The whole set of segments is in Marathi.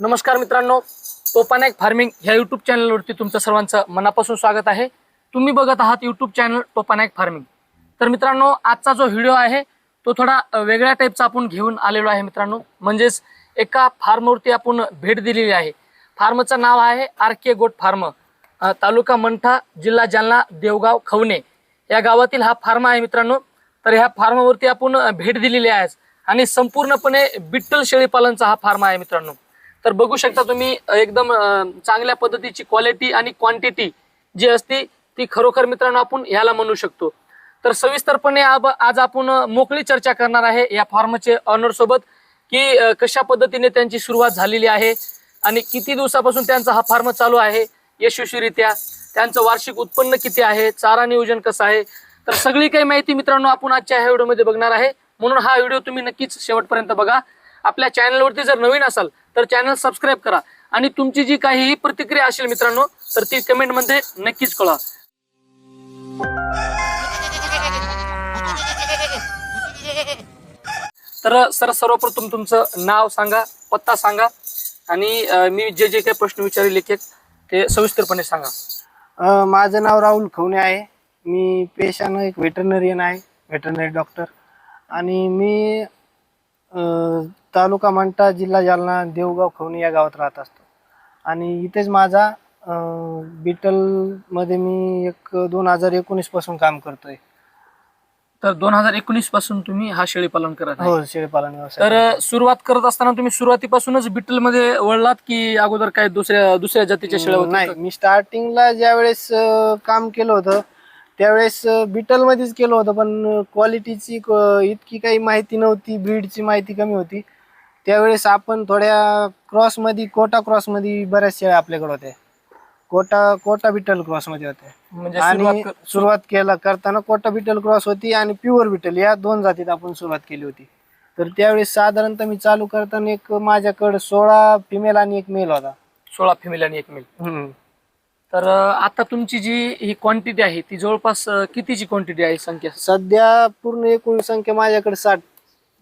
नमस्कार मित्रांनो टोपानायक फार्मिंग ह्या यूट्यूब चॅनलवरती तुमचं सर्वांचं मनापासून स्वागत आहे. तुम्ही बघत आहात यूट्यूब चॅनल टोपानायक फार्मिंग. तर मित्रांनो आजचा जो व्हिडिओ आहे तो थोडा वेगळ्या टाईपचा आपण घेऊन आलेलो आहे मित्रांनो. म्हणजेच एका फार्मवरती आपण भेट दिलेली आहे. फार्मचं नाव आहे आर के गोट फार्म. तालुका मंठा जिल्हा जालना देवगाव खवणे. या गावातील हा फार्म आहे मित्रांनो. तर ह्या फार्मवरती आपण भेट दिलेली आहे. आणि संपूर्णपणे बिट्टल शेळीपालनचा हा फार्म आहे मित्रांनो. तर बघू शकता तुम्ही एकदम चांगल्या पद्धतीची क्वालिटी आणि क्वांटिटी जी असते ती खरोखर मित्रांनो आपण ह्याला म्हणू शकतो. तर सविस्तरपणे आज आपण मोकळी चर्चा करणार आहे या फार्मचे ऑनर सोबत की कशा पद्धतीने त्यांची सुरुवात झालेली आहे आणि किती दिवसापासून त्यांचा हा फार्म चालू आहे यशस्वीरित्या त्यांचं वार्षिक उत्पन्न किती आहे चारा नियोजन कसं आहे तर सगळी काही माहिती मित्रांनो आपण आजच्या ह्या व्हिडिओमध्ये बघणार आहे. म्हणून हा व्हिडिओ तुम्ही नक्कीच शेवटपर्यंत बघा. आपल्या चॅनलवरती जर नवीन असाल तर चॅनल सबस्क्राईब करा. आणि तुमची जी काहीही प्रतिक्रिया असेल मित्रांनो तर ती कमेंटमध्ये नक्कीच कळवा. तर सर सर्वप्रथम तुमचं नाव सांगा पत्ता सांगा आणि मी जे जे काही प्रश्न विचारले लेखक ते सविस्तरपणे सांगा. माझं नाव राहुल खवणे आहे. मी पेशानं एक व्हेटरनरियन आहे व्हेटरनरी डॉक्टर आणि मी अ, तालुका मंठा जिल्हा जालना देवगाव खवणे या गावात राहत असतो. आणि इथेच माझा अ, बीटलमध्ये मी एक दोन हजार एकोणीसपासून काम करतोय. तर दोन हजार एकोणीसपासून तुम्ही हा शेळी पालन करत आहे. हो शेळीपालन व्यवसाय तर अं, सुरुवात करत असताना तुम्ही सुरुवातीपासूनच बिटलमध्ये वळलात की अगोदर काय दुसऱ्या दुसऱ्या जातीच्या शेळ्या. नाही मी स्टार्टिंगला ज्या वेळेस काम केलं होतं त्यावेळेस बिटल मध्येच केलं होतं पण क्वालिटीची इतकी काही माहिती नव्हती ब्रीडची माहिती कमी होती. त्यावेळेस आपण थोड्या क्रॉसमध्ये कोटा क्रॉसमध्ये बऱ्याच शेळ्या आपल्याकडे होत्या. कोटा कोटा बिटल क्रॉसमध्ये होत्या. म्हणजे आणि सुरुवात केला करताना कोटा बिटल क्रॉस होती आणि प्युअर बिटल या दोन जातीत आपण सुरुवात केली होती. तर त्यावेळेस साधारणतः मी चालू करताना एक माझ्याकडे सोळा फिमेल आणि एक मेल होता. सोळा फिमेल आणि एक मेल तर आता तुमची जी ही क्वांटिटी आहे ती जवळपास कितीची क्वांटिटी आहे संख्या? सध्या पूर्ण एकूण संख्या माझ्याकडे साठ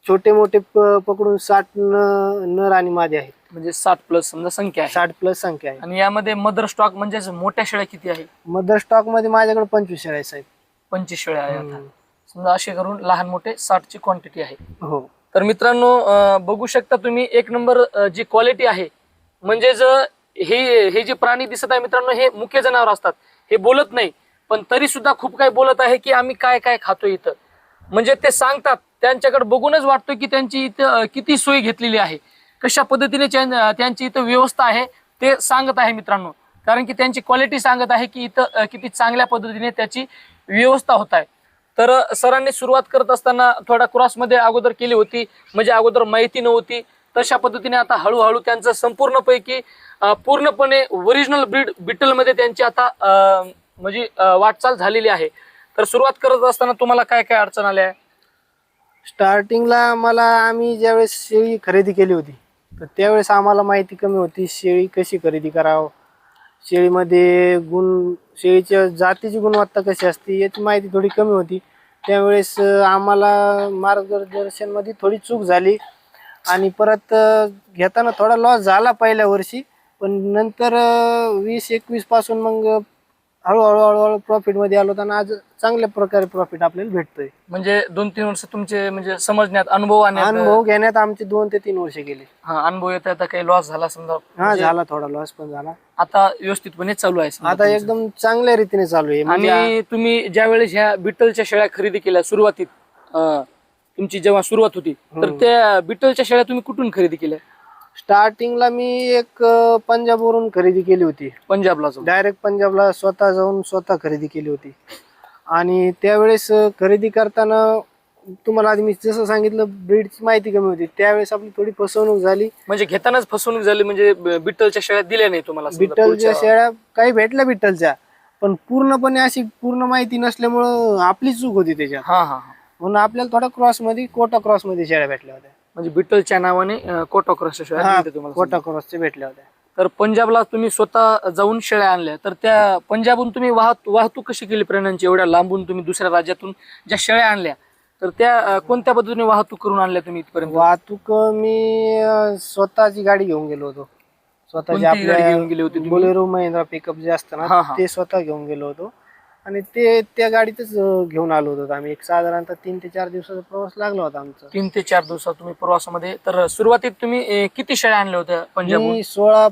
छोटे मोठे प- पकडून साठ न- नर आणि मादी आहेत. म्हणजे साठ प्लस समजा संख्या आहे. साठ प्लस संख्या आहे. आणि यामध्ये मदर स्टॉक म्हणजेच मोठ्या शेळ्या किती आहे? मदर स्टॉकमध्ये माझ्याकडे पंचवीस शेळ्या आहेत साहेब. पंचवीस शेळ्या आहे आता. हम्म. समजा असे करून लहान मोठे साठची क्वांटिटी आहे. हो. तर मित्रांनो अं, बघू शकता तुम्ही एक नंबर अं, जी क्वालिटी आहे म्हणजेच हे हे जे प्राणी दिसत आहे मित्रांनो हे मुख्य जनावर असतात. हे बोलत नाही पण तरी सुद्धा खूप काही बोलत आहे की आम्ही काय काय खातो इथं. म्हणजे ते सांगतात त्यांच्याकडे बघूनच वाटतोय की त्यांची इथं किती सोय घेतलेली आहे. कशा पद्धतीने त्यांची इथं व्यवस्था आहे ते सांगत आहे मित्रांनो. कारण की त्यांची क्वालिटी सांगत आहे की इथं किती चांगल्या पद्धतीने त्याची व्यवस्था होत आहे. तर सरांनी सुरुवात करत असताना थोडा क्रॉसमध्ये अगोदर केली होती. म्हणजे अगोदर माहिती नव्हती. तशा पद्धतीने आता हळूहळू त्यांचं संपूर्णपैकी पूर्णपणे ओरिजिनल ब्रीड बिटलमध्ये त्यांची आता म्हणजे वाटचाल झालेली आहे. तर सुरुवात करत असताना तुम्हाला काय काय अडचण आल्या? स्टार्टिंगला मला आम्ही ज्यावेळेस शेळी खरेदी केली होती तर त्यावेळेस आम्हाला माहिती कमी होती शेळी कशी खरेदी करावं? शेळीमध्ये गुण शेळीच्या जातीची गुणवत्ता कशी असते याची माहिती थोडी कमी होती. त्यावेळेस आम्हाला मार्गदर्शनमध्ये थोडी चूक झाली. आणि परत अं, घेताना थोडा लॉस झाला पहिल्या वर्षी पण नंतर अं, वीस एकवीसपासून मग हळूहळू हळूहळू प्रॉफिटमध्ये आलो आणि आज चांगल्या प्रकारे प्रॉफिट आपल्याला भेटतोय. म्हणजे दोन तीन वर्ष तुमचे म्हणजे समजण्यात अनुभव आणण्यात अनुभव घेण्यात आमचे दोन ते तीन वर्ष गेले. हा अनुभव येत आता काही लॉस झाला समजा. हा म्हणजे झाला थोडा लॉस पण झाला. आता व्यवस्थितपणे चालू आहे समजा आता तुमचं. एकदम चांगल्या रीतीने चालू आहे. म्हणजे आणि तुम्ही ज्या वेळेस ह्या बिटलच्या शेळ्या खरेदी केल्या सुरुवातीत अं, तुमची जेव्हा सुरुवात होती तर हम्म. त्या बिटलच्या शेळ्या तुम्ही कुठून खरेदी केल्या? स्टार्टिंगला मी एक अं, पंजाबवरून खरेदी केली होती. पंजाबला जाऊन. डायरेक्ट पंजाबला स्वतः जाऊन स्वतः खरेदी केली होती. आणि त्यावेळेस अं, खरेदी करताना तुम्हाला आधी मी जसं सांगितलं ब्रीडची माहिती कमी होती. त्यावेळेस आपली थोडी फसवणूक झाली. म्हणजे घेतानाच फसवणूक झाली म्हणजे ब- बिटलच्या शेळ्या दिल्या नाही तुम्हाला समजा बिट्टलच्या पुढच्या- शेळ्या काही भेटल्या बिट्टलच्या पण पूर्णपणे अशी पूर्ण माहिती नसल्यामुळं आपली चूक होती त्याच्यात. हा हा हा. म्हणून आपल्याला थोडा क्रॉसमध्ये कोटा क्रॉसमध्ये शेळ्या भेटल्या होत्या. म्हणजे बिटलच्या नावाने शेळ्या हा, दिल्या तुम्हाला कोटा. क्रॉसच्या भेटल्या होत्या. तर पंजाबला तुम्ही स्वतः जाऊन शेळ्या आणल्या. तर त्या पंजाबहून तुम्ही वाहत वाहतूक कशी केली प्राण्यांची एवढ्या लांबून तुम्ही दुसऱ्या राज्यातून ज्या शेळ्या आणल्या तर त्या अं, कोणत्या पद्धतीने वाहतूक करून आणल्या तुम्ही इथपर्यंत? वाहतूक मी अं, स्वतःची गाडी घेऊन गेलो होतो. स्वतःचे कोणती गाडी घेऊन गेली आपल्या होती तुम्ही? बोलेरो महिंद्रा पिकअप जे असतं हा, ना हा. ते स्वतः घेऊन गेलो होतो. आणि ते त्या गाडीतच घेऊन आलो होतो आम्ही. एक साधारणतः तीन ते चार दिवसाचा प्रवास लागला होता आमचा. तीन ते चार दिवसात तुम्ही प्रवासामध्ये तर सुरुवातीत तुम्ही अं, किती शेळ्या आणल्या होत्या पंजाबहून? मी सोळा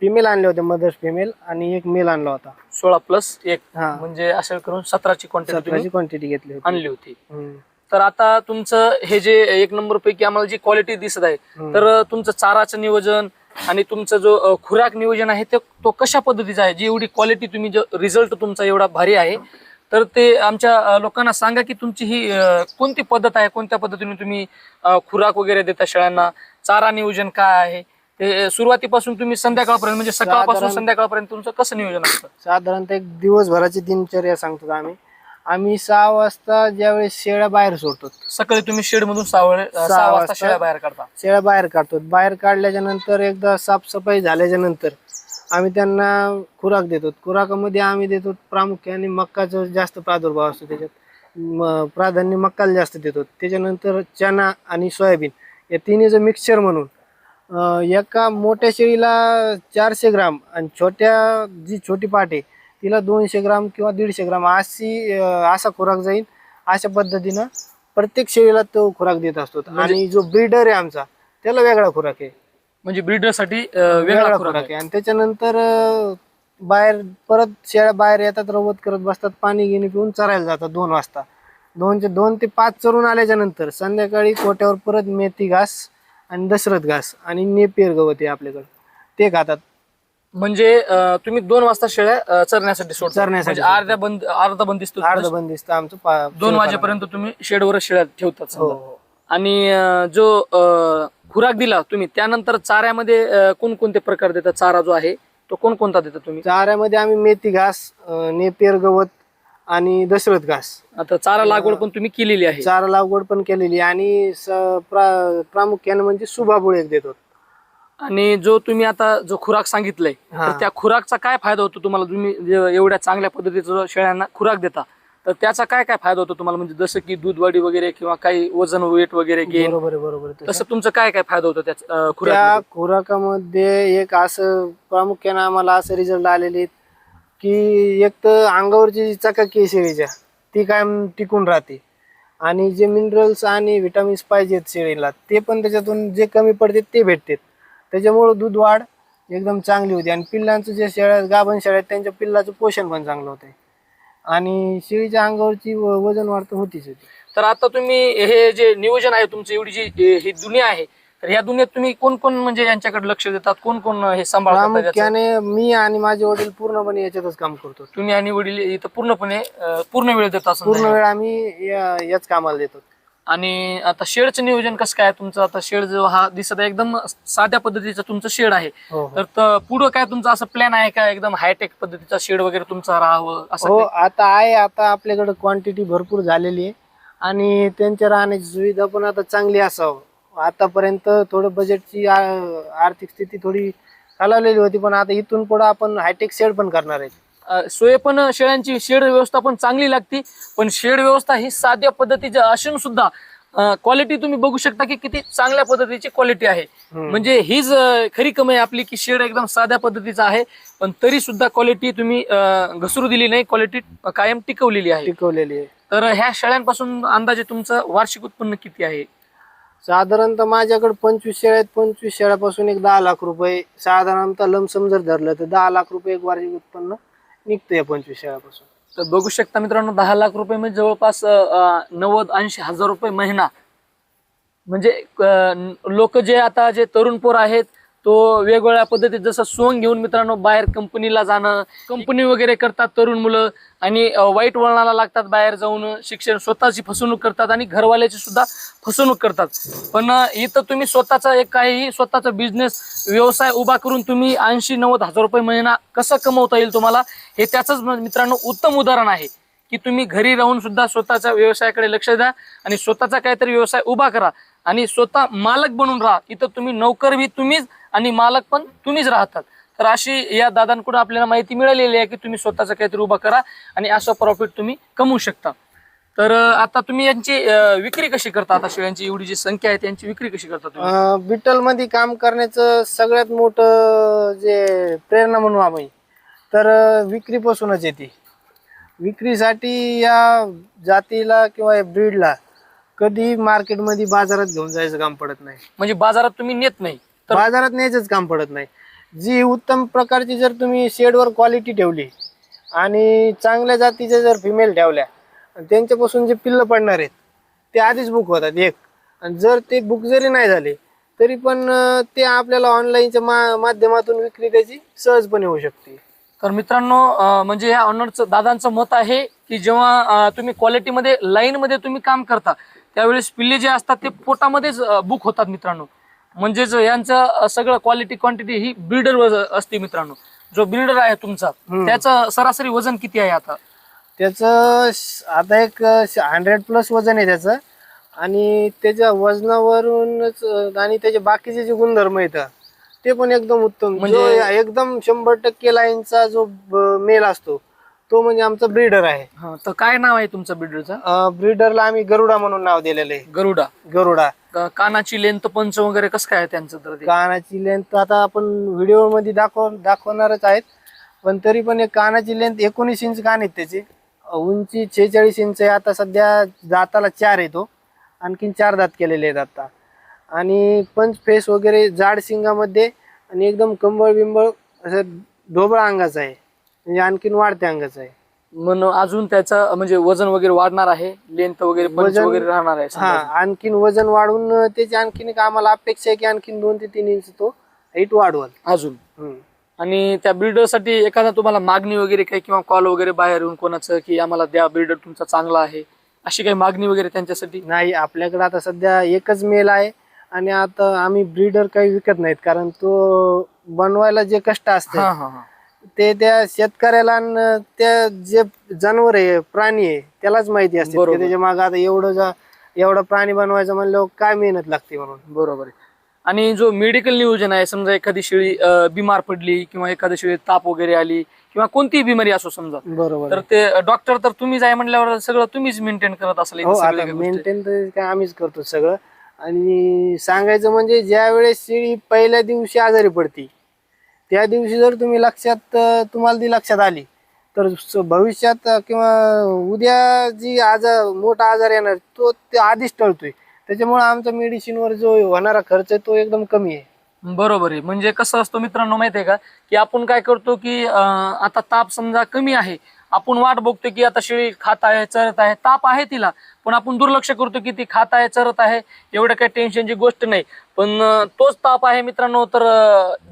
फिमेल आणले होते मदर्स फिमेल आणि एक मेल आणला होता. सोळा प्लस एक हा. म्हणजे असं करून सतराची क्वांटिटी क्वांटिटी घेतली होती. आणली होती. हम्म. तर आता तुमचं हे जे एक नंबर पैकी आम्हाला जी क्वालिटी दिसत आहे हम्म. तर तुमचं चाराचं नियोजन आणि तुमचं जो खुराक नियोजन आहे ते तो कशा पद्धतीचा आहे? जी एवढी क्वालिटी तुम्ही जो रिझल्ट तुमचा एवढा भारी आहे तर ते आमच्या लोकांना सांगा की तुमची ही कोणती पद्धत आहे? कोणत्या पद्धतीने तुम्ही खुराक वगैरे देता शेळ्यांना चारा नियोजन काय आहे? ते सुरुवातीपासून तुम्ही संध्याकाळपर्यंत म्हणजे सकाळपासून संध्याकाळपर्यंत तुमचं कसं नियोजन असतं? साधारणतः एक दिवसभराची दिनचर्या सांगतो आम्ही. आम्ही सहा वाजता ज्यावेळेस शेळ्या बाहेर सोडतो. सकाळी तुम्ही शेड मधून सहा वेळे- सहा सहा वाजता वाजता. शेळ्या बाहेर काढता. शेळ्या बाहेर काढतो. बाहेर काढल्याच्या नंतर एकदा साफसफाई झाल्याच्यानंतर आम्ही त्यांना खुराक देतो. खुराकामध्ये आम्ही देतो प्रामुख्याने मक्काचा जास्त प्रादुर्भाव असतो त्याच्यात. म- प्राधान्य मक्काला जास्त देतो. त्याच्यानंतर चना आणि सोयाबीन या तिन्हीचं मिक्सचर म्हणून अं, एका मोठ्या शेळीला चारशे ग्राम आणि छोट्या जी छोटी पाट आहे तिला दोनशे ग्राम किंवा दीडशे ग्राम अशी असा खुराक जाईल अशा पद्धतीनं प्रत्येक शेळीला तो खुराक देत असतो. म्हणजे- आणि जो ब्रीडर आहे आमचा त्याला वेगळा खुराक आहे. म्हणजे ब्रीडरसाठी वेगळा खुराक आहे. आणि त्याच्यानंतर बाहेर परत शेळ्या बाहेर येतात रवत करत बसतात पाणी गिनी पिऊन चरायला जातात दोन वाजता. दोनचे दोन ते पाच चरून आल्याच्यानंतर संध्याकाळी कोट्यावर परत मेथी घास आणि दशरथ घास आणि नेपियर गवत आहे आपल्याकडे. ते खातात. म्हणजे अं, तुम्ही दोन वाजता शेळ्या अं, चरण्यासाठी सोडता. चरण्यासाठी म्हणजे अर्ध्या बंद अर्धा बंदिस्त अर्ध बंदिस्त आमचं पा- दोन वाजेपर्यंत तुम्ही शेडवर शेळ्या ठेवतात हो समजा. हो आणि अं, जो अं, खुराक दिला तुम्ही त्यानंतर चाऱ्यामध्ये अं, कोणकोणते प्रकार देतात? चारा जो आहे तो कोणकोणता देता तुम्ही? चाऱ्यामध्ये आम्ही मेथी घास अं, नेपियर गवत आणि दशरथ घास. आता चारा लागवड पण तुम्ही केलेली आहे. चारा लागवड पण केलेली आहे आणि स- प्रा- प्रामुख्याने म्हणजे सुभाबुळ एक देतो आणि जो तुम्ही आता जो खुराक सांगितलाय हा. तर त्या खुराकचा काय फायदा होतो तुम्हाला? तुम्ही जे एवढ्या चांगल्या पद्धतीचा जो शेळ्यांना खुराक देता तर त्याचा काय काय फायदा होतो तुम्हाला? म्हणजे जसं की दूध वाढी वगैरे किंवा काही वजन वेट वगैरे गेन बरोबर आहे बरोबर आहे. तसं तुमचं काय काय फायदा होतो त्या त्या खुराक खुराकामध्ये एक असं प्रामुख्याने आम्हाला असं रिझल्ट आलेले आहेत की एक तर अंगावरची जी चकाकी आहे शेळीच्या. ती कायम टिकून राहते. आणि जे मिनरल्स आणि विटामिन्स पाहिजेत शेळीला ते पण त्याच्यातून जे कमी पडते ते भेटतात. त्याच्यामुळं दूध वाढ एकदम चांगली होती. आणि पिल्लांचं जे शेळ्या गाभण शेळ्या आहेत त्यांच्या पिल्लाचं पोषण पण चांगलं होतं आणि शेळीच्या अंगावरची व- वजन वाढ तर होतीच होती. तर आता तुम्ही हे जे नियोजन आहे तुमचं एवढी जी हे- ही दुनिया आहे तर या दुनियेत तुम्ही कोण कोण म्हणजे यांच्याकडे लक्ष देतात? कोण कोण हे सांभाळतात याचं? प्रामुख्याने मी आणि माझे वडील पूर्णपणे याच्यातच काम करतो. तुम्ही आणि वडील इथं पूर्णपणे अं, पूर्ण वेळ देता पूर्ण. वेळ आम्ही या- याच कामाला देतो. आणि आता शेडचं नियोजन कसं काय? तुमचं आता शेड जो हा दिसत आहे एकदम साध्या पद्धतीचं तुमचं शेड आहे. हो हो. तर त- पुढं काय तुमचं असं प्लॅन आहे का? एकदम हायटेक पद्धतीचा शेड वगैरे तुमचा राहावं असं हो काही? आता आहे आता आपल्याकडे क्वांटिटी भरपूर झालेली आहे. आणि त्यांच्या राहण्याची सुविधा पण आता चांगली असावं. आतापर्यंत थोडं बजेटची आर्थिक स्थिती थोडी खालावलेली होती पण आता इथून पुढे आपण हायटेक शेड पण करणार आहे. सोय पण शेळ्यांची शेड व्यवस्था पण चांगली लागती पण शेड व्यवस्था ही साध्या पद्धतीची असून सुद्धा क्वालिटी तुम्ही बघू शकता की किती चांगल्या पद्धतीची क्वालिटी आहे. म्हणजे हीच खरी कमाई आपली की शेड एकदम साध्या पद्धतीचा आहे पण तरी सुद्धा क्वालिटी तुम्ही घसरू दिली नाही क्वालिटी कायम टिकवलेली आहे. टिकवलेली आहे. तर ह्या शेळ्यांपासून अंदाजे तुमचं वार्षिक उत्पन्न किती आहे? साधारणतः माझ्याकडे पंचवीस शेळ्या आहेत पंचवीस शेळ्यापासून एक दहा लाख रुपये साधारणतः लमसम जर धरलं तर दहा लाख रुपये एक वार्षिक उत्पन्न निघतं या पंचवीस शेळ्यापासून तर बघू शकता मित्रांनो दहा लाख रुपये म्हणजे जवळपास नव्वद ऐंशी हजार रुपये महिना. म्हणजे लोक जे आता जे तरुण पोर आहेत तो वेगवेगळ्या पद्धतीत जसं सोंग घेऊन मित्रांनो बाहेर कंपनीला जाणं कंपनी वगैरे करतात तरुण मुलं आणि वाईट वळणाला लागतात बाहेर जाऊन शिक्षण स्वतःची फसवणूक करतात आणि घरवाल्याची सुद्धा फसवणूक करतात. पण इथं तुम्ही स्वतःचा एक काही स्वतःचा बिझनेस व्यवसाय उभा करून तुम्ही ऐंशी नव्वद हजार रुपये महिना कसं कमवता येईल तुम्हाला? हे त्याचंच मित्रांनो उत्तम उदाहरण आहे. की तुम्ही घरी राहून सुद्धा स्वतःच्या व्यवसायाकडे लक्ष द्या आणि स्वतःचा काहीतरी व्यवसाय उभा करा. आणि स्वतः मालक बनून राहा. इथं तुम्ही नोकर बी तुम्हीच आणि मालक पण तुम्हीच राहतात. तर अशी या दादांकडून आपल्याला माहिती मिळालेली आहे की तुम्ही स्वतःचं काहीतरी उभा करा आणि असं प्रॉफिट तुम्ही कमवू शकता. तर आता तुम्ही यांची विक्री कशी करता? आता शेळ्यांची एवढी जी संख्या आहे त्यांची विक्री कशी करता बिटलमध्ये काम करण्याचं सगळ्यात मोठं जे प्रेरणा म्हणू आम्ही तर विक्रीपासूनच येते. विक्रीसाठी या जातीला किंवा या ब्रीडला कधी मार्केटमध्ये बाजारात घेऊन जायचं काम पडत नाही. म्हणजे बाजारात तुम्ही नेत नाही तर बाजारात न्यायचंच काम पडत नाही. जी उत्तम प्रकारची जर तुम्ही शेडवर क्वालिटी ठेवली आणि चांगल्या जातीच्या जर फिमेल ठेवल्या आणि त्यांच्यापासून जे पिल्लं पडणार आहेत ते आधीच बुक होतात एक. आणि जर ते बुक जरी नाही झाले तरी पण अं, ते आपल्याला ऑनलाईनच्या मा माध्यमातून विक्री त्याची सहजपणे होऊ शकते. तर मित्रांनो अं, म्हणजे या ऑनरचं दादांचं मत आहे की जेव्हा अं, तुम्ही क्वालिटीमध्ये लाईनमध्ये तुम्ही काम करता त्यावेळेस पिल्ले जे असतात ते पोटामध्येच बुक होतात मित्रांनो. म्हणजेच यांचं सगळं क्वालिटी क्वांटिटी ही ब्रीडर असते मित्रांनो. जो ब्रीडर आहे तुमचा. त्याचं सरासरी वजन किती आहे आता? त्याचं आता एक हंड्रेड प्लस वजन आहे त्याचं. आणि त्याच्या वजनावरूनच आणि त्याचे बाकीचे जे गुणधर्म आहेत ते पण एकदम उत्तम. म्हणजे एकदम शंभर टक्के लाईनचा जो मेल असतो तो म्हणजे आमचा ब्रीडर आहे. हा, तर काय नाव आहे तुमचं ब्रीडरचं ब्रीडरला आम्ही गरुडा म्हणून नाव दिलेलं आहे. गरुडा. गरुडा. क- कानाची लेंथ पंच वगैरे कसं काय आहे त्यांचं तर ते? कानाची लेंथ आता आपण व्हिडिओमध्ये दाखव दाखवणारच आहेत. पण तरी पण एक कानाची लेंथ एकोणीस इंच कान आहेत त्याचे. उंची छेचाळीस इंच आहे. आता सध्या दाताला चार येतो आणखीन चार दात केलेले आहेत आता. आणि पंच फेस वगैरे जाड शिंगामध्ये आणि एकदम कंबळ बिंबळ असं ढोबळ अंगाचं आहे. म्हणजे आणखीन वाढत्या अंगाचं आहे. म्हणून अजून त्याचं म्हणजे वजन वगैरे वाढणार आहे लेंथ वगैरे पंच वजन- वगैरे राहणार आहे हा समजा. आणखीन वजन वाढवून त्याची आणखीन एक आम्हाला अपेक्षा आहे की आणखीन दोन ते तीन इंच तो हाईट वाढवल. अजून. हम्म. आणि त्या ब्रीडरसाठी एखादा तुम्हाला मागणी वगैरे काही किंवा कॉल वगैरे बाहेर येऊन कोणाचं की आम्हाला द्या ब्रीडर तुमचा चांगला आहे अशी काही मागणी वगैरे त्यांच्यासाठी? नाही आपल्याकडे आता सध्या एकच मेल आहे आणि आता आम्ही ब्रीडर काही विकत नाहीत कारण तो बनवायला जे कष्ट असते हा हा हा. ते त्या शेतकऱ्याला त्या जे जनावर आहे प्राणी आहे त्यालाच माहिती असते बरोबर. की त्याच्यामागे आता एवढं जा एवढं प्राणी बनवायचं म्हणल्यावर काय मेहनत लागते म्हणून बरोबर आहे आणि जो मेडिकल नियोजन आहे समजा एखादी शेळी अं, बिमार पडली किंवा एखादी शेळी ताप वगैरे आली किंवा कोणतीही बिमारी असो समजा बरोबर तर आहे. ते डॉक्टर तर तुम्हीच आहे म्हणल्यावर सगळं तुम्हीच मेंटेन करत असाल हो इथे सगळ्या आता काही गोष्टी. मेंटेन तर काय आम्हीच करतो सगळं आणि सांगायचं म्हणजे ज्या वेळेस शेळी पहिल्या दिवशी आजारी पडती त्या दिवशी जर तुम्ही लक्षात तुम्हाला ती लक्षात आली तर भविष्यात किंवा उद्या जी आजार मोठा आजार येणार तो ते आधीच टळतोय. त्याच्यामुळे आमचा मेडिसिनवर जो होणारा खर्च आहे तो एकदम कमी आहे. बरोबर आहे. म्हणजे कसं असतो मित्रांनो माहिती आहे का? की आपण काय करतो की आता ताप समजा कमी आहे आपण वाट बघतो की आता शेळी खात आहे चरत आहे ताप आहे तिला. पण आपण दुर्लक्ष करतो की ती खात आहे चरत आहे एवढं काही टेन्शनची गोष्ट नाही. पण तोच ताप आहे मित्रांनो तर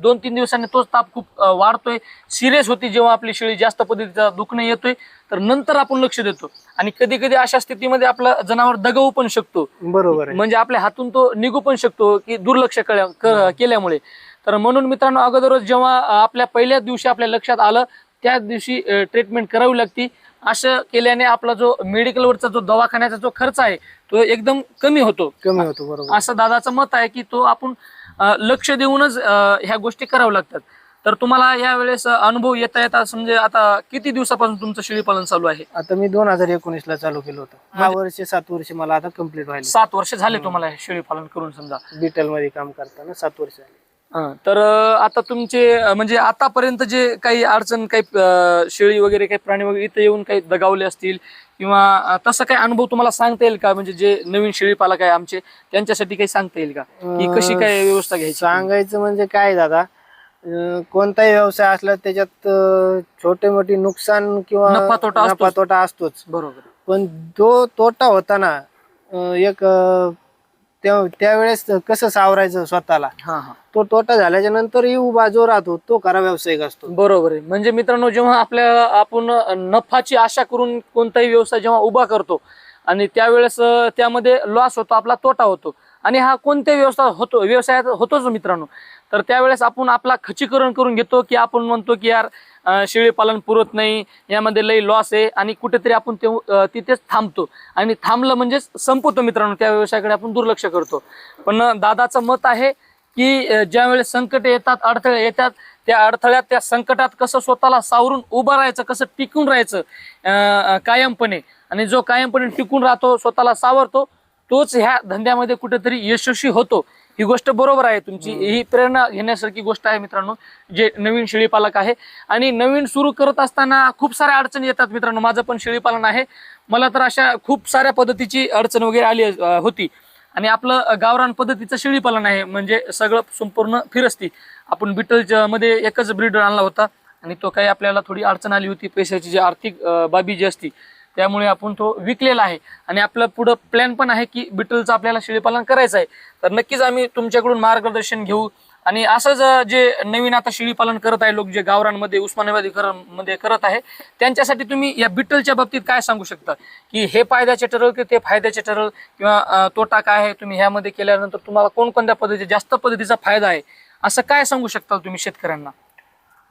दोन तीन दिवसांनी तोच ताप खूप वाढतोय. सिरियस होती जेव्हा आपली शेळी जास्त पद्धतीचा दुखणं येतोय तर नंतर आपण लक्ष देतो. आणि कधी कधी अशा स्थितीमध्ये आपलं जनावर दगवू पण शकतो. बरोबर म्हणजे आपल्या हातून तो निघू पण शकतो की दुर्लक्ष केल्यामुळे. तर म्हणून मित्रांनो अगोदरच जेव्हा आपल्या पहिल्याच दिवशी आपल्या लक्षात आलं त्याच दिवशी ट्रीटमेंट करावी लागती. असं केल्याने आपला जो मेडिकलवरचा जो दवाखान्याचा जो खर्च आहे तो एकदम कमी होतो. कमी होतो बरोबर. असं दादाचं मत आहे की तो आपण लक्ष देऊनच ह्या गोष्टी कराव्या लागतात. तर तुम्हाला यावेळेस अनुभव येता येता समजे आता किती दिवसापासून तुमचं शेळीपालन चालू आहे? आता मी दोन हजार एकोणीस ला चालू केलं होतं. हा वर्ष सात वर्ष मला आता कंप्लीट व्हायला. सात वर्ष झाले तुम्हाला हे शेळीपालन करून समजा. डिटेल मध्ये काम करताना सात वर्ष झाली. हा, तर आता तुमचे म्हणजे आतापर्यंत जे काही अडचण काही शेळी वगैरे काही प्राणी वगैरे इथे येऊन काही दगावले असतील किंवा तसं काही अनुभव तुम्हाला सांगता येईल का? म्हणजे जे नवीन शेळी पालक आहे आमचे त्यांच्यासाठी काही सांगता येईल का? की कशी काय व्यवस्था घ्यायची? सांगायचं म्हणजे काय दादा कोणताही व्यवसाय असला त्याच्यात छोटे मोठी नुकसान किंवा नफा तोटा असतोच. नफा तोटा असतोच. बरोबर. पण जो तोटा होता ना एक त्या- त्यावेळेस कसं सावरायचं स्वतःला? हा हा. तो तोटा झाल्याच्या नंतरही उभा जो राहतो तो खरा व्यावसायिक असतो. बरोबर आहे. म्हणजे मित्रांनो जेव्हा आपल्या आपण नफाची आशा करून कोणताही व्यवसाय जेव्हा उभा करतो आणि त्यावेळेस अं, त्यामध्ये लॉस होतो आपला तोटा होतो आणि हा कोणत्याही व्यवसाय होतो व्यवसायात होतोच मित्रांनो. तर त्यावेळेस आपण आपला खचीकरण करून घेतो की आपण म्हणतो की यार शेळी पालन पुरत नाही. यामध्ये लई लॉस आहे आणि कुठेतरी आपण ते तिथेच थांबतो. आणि थांबलं म्हणजे संपवतो मित्रांनो. त्या व्यवसायाकडे आपण दुर्लक्ष करतो. पण दादाचं मत आहे की ज्यावेळेस संकट येतात अडथळे येतात त्या अडथळ्यात त्या संकटात कसं स्वतःला सावरून उभं राहायचं कसं टिकून राहायचं कायमपणे. आणि जो कायमपणे टिकून राहतो स्वतःला सावरतो तोच ह्या धंद्यामध्ये कुठेतरी यशस्वी होतो. ही गोष्ट बरोबर आहे तुमची. ही प्रेरणा घेण्यासारखी गोष्ट आहे मित्रांनो जे नवीन शेळीपालक आहे. आणि नवीन सुरू करत असताना खूप साऱ्या अडचणी येतात मित्रांनो माझं पण शेळीपालन आहे. मला तर अशा खूप साऱ्या पद्धतीची अडचण वगैरे आली होती. आणि आपलं गावरान पद्धतीचं शेळीपालन आहे म्हणजे सगळं संपूर्ण फिरस्ती. आपण बिटलच्या मध्ये एकच ब्रीडर आणला होता आणि तो काही आपल्याला थोडी अडचण आली होती पैशाची जी आर्थिक बाबी जी असती त्यामुळे आपण तो विकलेला आहे. आणि आपलं पुढं प्लॅन पण आहे की बिटलचं आपल्याला शेळीपालन करायचं आहे. तर नक्कीच आम्ही तुमच्याकडून मार्गदर्शन घेऊ. आणि असंच जे नवीन आता शेळीपालन करत आहे लोक जे गावरांमध्ये उस्मानाबादी मध्ये करत आहे त्यांच्यासाठी तुम्ही या बिटलच्या बाबतीत काय सांगू शकता? की हे फायद्याचे ठरल की ते फायद्याचे ठरल? किंवा तोटा काय आहे तुम्ही ह्यामध्ये केल्यानंतर तुम्हाला कोणकोणत्या पद्धती जास्त पद्धतीचा फायदा आहे? असं काय सांगू शकता तुम्ही शेतकऱ्यांना?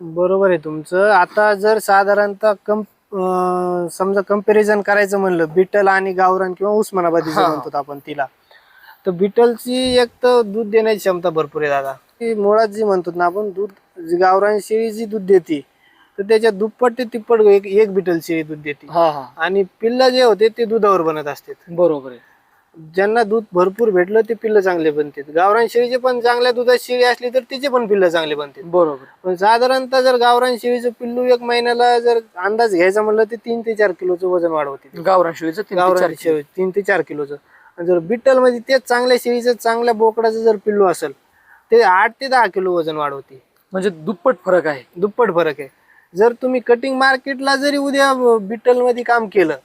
बरोबर आहे तुमचं. आता जर साधारणतः कम अं, समजा कंपॅरिझन करायचं म्हणलं बिटल आणि गावरान किंवा उस्मानाबादी जे हा. म्हणतो आपण तिला. तर बिटलची एक तर दूध देण्याची क्षमता भरपूर आहे दादा. ती मुळात जी म्हणतो ना आपण दूध जी गावरान शेळी जी दूध देते तर त्याच्या दुप्पट ते तिप्पट एक एक बिटल शेळी दूध देते. हा हा. आणि पिल्ल जे होते ते दुधावर बनत असतात. बरोबर आहे. ज्यांना दूध भरपूर भेटलं ते पिल्ल चांगले बनतात. गावरान शेळीचे पण चांगल्या दुधात शेळी असली तर तिचे पण पिल्ल चांगले बनतात. बरोबर. पण साधारणतः जर गावरान शेळीचं पिल्लू एक महिन्याला जर अंदाज घ्यायचा म्हणलं ते तीन ते चार किलोचं वजन वाढवते. गावरान शेळीचं तीन ते चार गावरान शेळी तीन ते चार किलोचं. आणि जर बिट्टलमध्ये तेच चांगल्या शेळीचं चांगल्या बोकडाचं जर पिल्लू असेल ते आठ ते दहा किलो वजन वाढवते. म्हणजे दुप्पट फरक आहे. दुप्पट फरक आहे. जर तुम्ही कटिंग मार्केटला जरी उद्या बिट्टलमध्ये काम केलं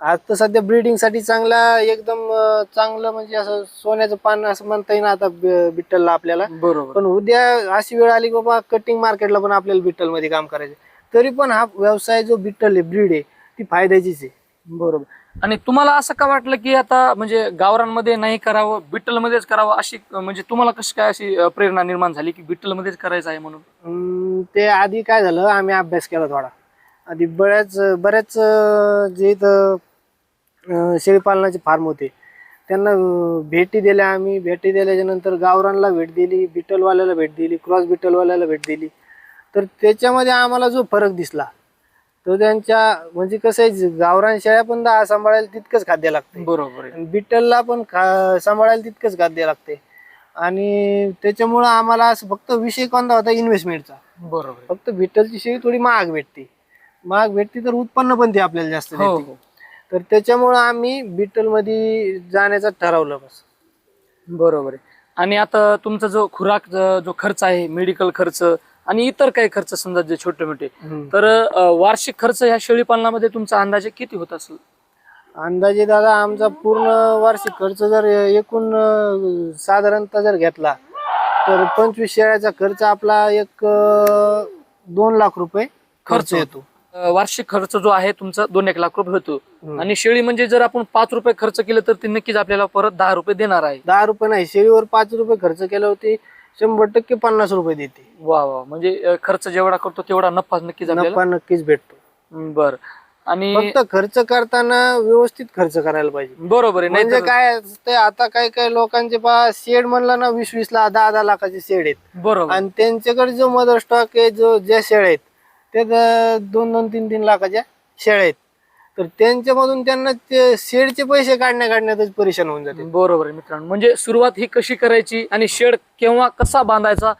आज तर सध्या ब्रीडिंगसाठी चांगला एकदम अं, चांगलं म्हणजे असं सोन्याचं पान असं म्हणता येईल आता बि- बिट्टलला आपल्याला. बरोबर. पण उद्या अशी वेळ आली की बाबा कटिंग मार्केटला पण आपल्याला बिट्टलमध्ये काम करायचं. तरी पण हा व्यवसाय जो बिट्टल आहे ब्रीड आहे ती फायद्याचीच आहे. बरोबर. आणि तुम्हाला असं का वाटलं की आता म्हणजे गावरांमध्ये नाही करावं बिट्टल मध्येच करावं अशी म्हणजे तुम्हाला कशी काय अशी अं, प्रेरणा निर्माण झाली की बिट्टल मध्येच करायचं आहे म्हणून? अं, ते आधी काय झालं आम्ही अभ्यास केला थोडा. आधी बऱ्याच बऱ्याच जे इथं शेळीपालनाचे फार्म होते. त्यांना भेटी दिल्या आम्ही. भेटी दिल्याच्या नंतर गावरानला भेट दिली बिटलवाल्याला भेट दिली क्रॉस बिटलवाल्याला भेट दिली. तर त्याच्यामध्ये आम्हाला जो फरक दिसला तो त्यांच्या म्हणजे कसं आहे गावरान शेळ्या पण दहा सांभाळायला तितकंच खाद्य लागतं बरोबर बिट्टलला पण खा सांभाळायला तितकंच खाद्य लागते आणि त्याच्यामुळं आम्हाला असं फक्त विषय कोणता होता? इन्व्हेस्टमेंटचा बरोबर. फक्त बिट्टलची शेळी थोडी महाग भेटते. महाग भेटते तर उत्पन्न पण ते आपल्याला जास्त हो देते. हो. तर त्याच्यामुळं आम्ही बिट्टलमध्ये जाण्याचं ठरवलं बस. बरोबर आहे. आणि आता तुमचा जो खुराक ज- जो खर्च आहे मेडिकल खर्च आणि इतर काही खर्च समजा जे छोटे मोठे तर अं, वार्षिक खर्च ह्या शेळी पालनामध्ये तुमचा अंदाजे किती होत असेल? अंदाजे दादा आमचा पूर्ण वार्षिक खर्च जर एकूण अं, साधारणतः जर घेतला तर पंचवीस शेळ्याचा खर्च आपला एक अं, दोन लाख रुपये खर्च येतो. वार्षिक खर्च जो आहे तुमचा दोन एक लाख रुपये होतो. आणि शेळी म्हणजे जर आपण पाच रुपये खर्च केलं तर ती नक्कीच आपल्याला परत दहा रुपये देणार आहे. दहा रुपये नाही शेळीवर पाच रुपये खर्च केला होती शंभर टक्के पन्नास रुपये देते. वा वा. म्हणजे खर्च जेवढा करतो तेवढा नफा नक्कीच नफा नक्कीच भेटतो. बरं. आणि फक्त खर्च करताना व्यवस्थित खर्च करायला पाहिजे. बरोबर आहे. म्हणजे काय असते आता काय काय लोकांचे पा शेड म्हणलं ना वीस वीस लाख दहा दहा लाखाचे शेड आहेत. बरोबर. आणि त्यांच्याकडे जो मदर स्टॉक आहे जो ज्या शेळ्या आहेत ते द- दोन दोन तीन तीन लाखाच्या शेळ्या आहेत. तर त्यांच्यामधून त्यांना ते शेडचे पैसे काढण्या काढण्यातच परेशान होऊन जाते. बरोबर आहे मित्रांनो. म्हणजे सुरुवात ही कशी करायची आणि शेड केव्हा कसा बांधायचा?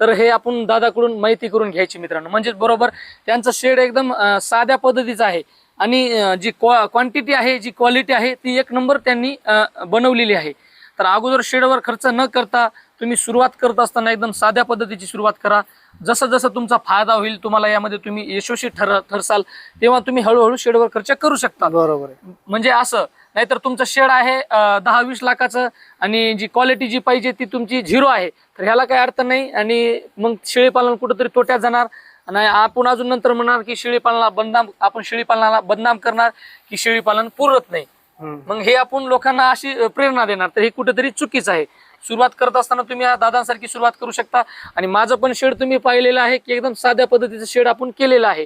तर हे आपण दादाकडून माहिती करून घ्यायची मित्रांनो. म्हणजे बरोबर त्यांचं शेड एकदम अं, साध्या पद्धतीचं आहे. आणि जी क्वांटिटी आहे जी क्वालिटी आहे ती एक नंबर त्यांनी अं, बनवलेली आहे. तर अगोदर शेडवर खर्च न करता तुम्ही सुरुवात करत असताना एकदम साध्या पद्धतीची सुरुवात करा. जसं जसं तुमचा फायदा होईल तुम्हाला यामध्ये तुम्ही यशस्वी ठर ठरसाल तेव्हा तुम्ही हळूहळू शेडवर खर्च करू शकता. बरोबर म्हणजे असं नाहीतर तुमचं शेड आहे दहा वीस लाखाचं आणि जी क्वालिटी जी पाहिजे ती तुमची झिरो आहे. तर ह्याला काही अर्थ नाही आणि मग शेळीपालन कुठंतरी तोट्यात जाणार. आणि आपण अजून नंतर म्हणणार की शेळीपालनाला बदनाम आपण शेळीपालनाला बदनाम करणार की शेळीपालन पुरत नाही. मग हे आपण लोकांना अशी प्रेरणा देणार. तर हे कुठेतरी चुकीचं आहे. सुरुवात करत असताना तुम्ही दादांसारखी सुरुवात करू शकता. आणि माझं पण शेड तुम्ही पाहिलेलं आहे की एकदम साध्या पद्धतीचं शेड आपण केलेलं आहे.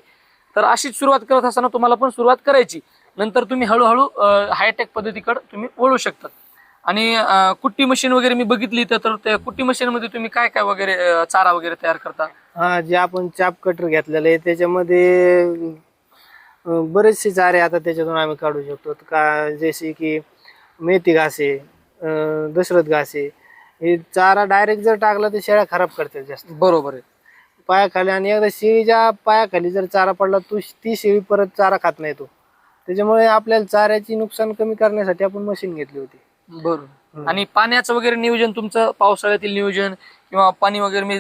तर अशीच सुरुवात करत असताना तुम्हाला पण सुरुवात करायची. नंतर तुम्ही हळूहळू हायटेक पद्धतीकडे तुम्ही वळू शकतात. आणि कुट्टी मशीन वगैरे मी बघितली तर तर त्या कुट्टी मशीन मध्ये तुम्ही काय काय वगैरे चारा वगैरे तयार करता? हा जे आपण चाप कटर घेतलेलं आहे त्याच्यामध्ये बरेचसे चारे आता त्याच्यातून आम्ही काढू शकतो. का जसे की मेथी घासे दशरथ घासे हे चारा डायरेक्ट जर टाकला तर शेळ्या खराब करतात जास्त. बरोबर आहे. पायाखाली आणि एकदा शेळीच्या पायाखाली जर चारा पडला तो ती शेळी परत चारा खात नाही तो. त्याच्यामुळे आपल्याला चाऱ्याची नुकसान कमी करण्यासाठी आपण मशीन घेतली होती. बरोबर. आणि पाण्याचं वगैरे नियोजन तुमचं पावसाळ्यातील नियोजन किंवा पाणी वगैरे मी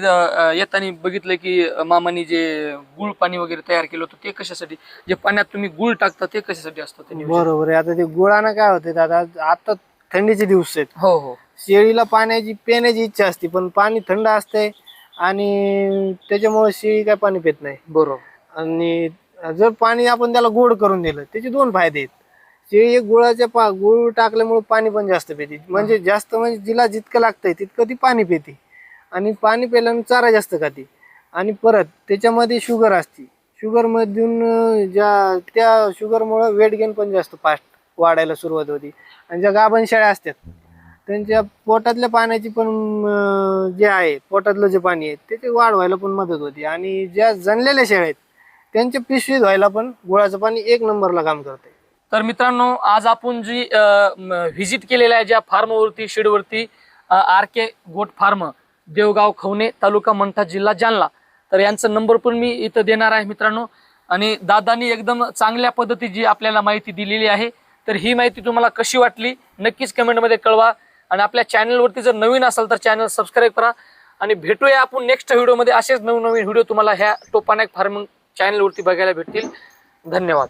येताना बघितलं की मामानी जे गुळ पाणी वगैरे तयार केलं होतं ते कशासाठी? जे पाण्यात तुम्ही गुळ टाकता ते कशासाठी असतं? बरोबर आहे. आता ते गुळानं काय होते दादा? आता थंडीचे दिवस आहेत. हो हो. शेळीला पाण्याची पिण्याची इच्छा असते पण पाणी थंड असते आणि त्याच्यामुळे शेळी काय पाणी पित नाही. बरोबर. आणि जर पाणी आपण त्याला गोड करून दिलं त्याचे दोन फायदे आहेत. शेळी एक गुळाच्या पा गुळ टाकल्यामुळे पाणी पण जास्त पिते. म्हणजे जास्त म्हणजे जिला जितकं लागतंय तितकं ती पाणी पिते. आणि पाणी प्यायल्यानं चारा जास्त खाते. आणि परत त्याच्यामध्ये शुगर असते. शुगरमधून अं, ज्या त्या शुगरमुळं वेट गेन पण जास्त फास्ट वाढायला सुरुवात होती. आणि ज्या गाभण शेळ्या असतात त्यांच्या पोटातल्या पाण्याची पण अं, जे आहे पोटातलं जे पाणी आहे त्याची वाढ व्हायला पण मदत होते. आणि ज्या जनलेल्या शेळ्या आहेत त्यांच्या पिशवीत व्हायला पण गुळाचं पाणी एक नंबरला काम करते तर मित्रांनो आज आपण जी व्हिजिट केलेल्या आहे ज्या फार्मवरती शेडवरती R K goat farm Devgaon Khawane तालुका मंठा जिल्हा जालना. तर यांचा नंबर पण मी इथं देणार आहे मित्रांनो. आणि दादानी एकदम चांगल्या पद्धतीची आपल्याला माहिती दिलेली आहे. तर ही माहिती तुम्हाला कशी वाटली नक्कीच कमेंटमध्ये कळवा. आणि आपल्या चॅनलवरती जर नवीन असाल तर चॅनल सबस्क्राईब करा. आणि भेटूया आपण नेक्स्ट व्हिडिओमध्ये. असेच नवनवीन व्हिडिओ तुम्हाला ह्या टोपानॅक फार्मिंग चॅनलवरती बघायला भेटतील. धन्यवाद.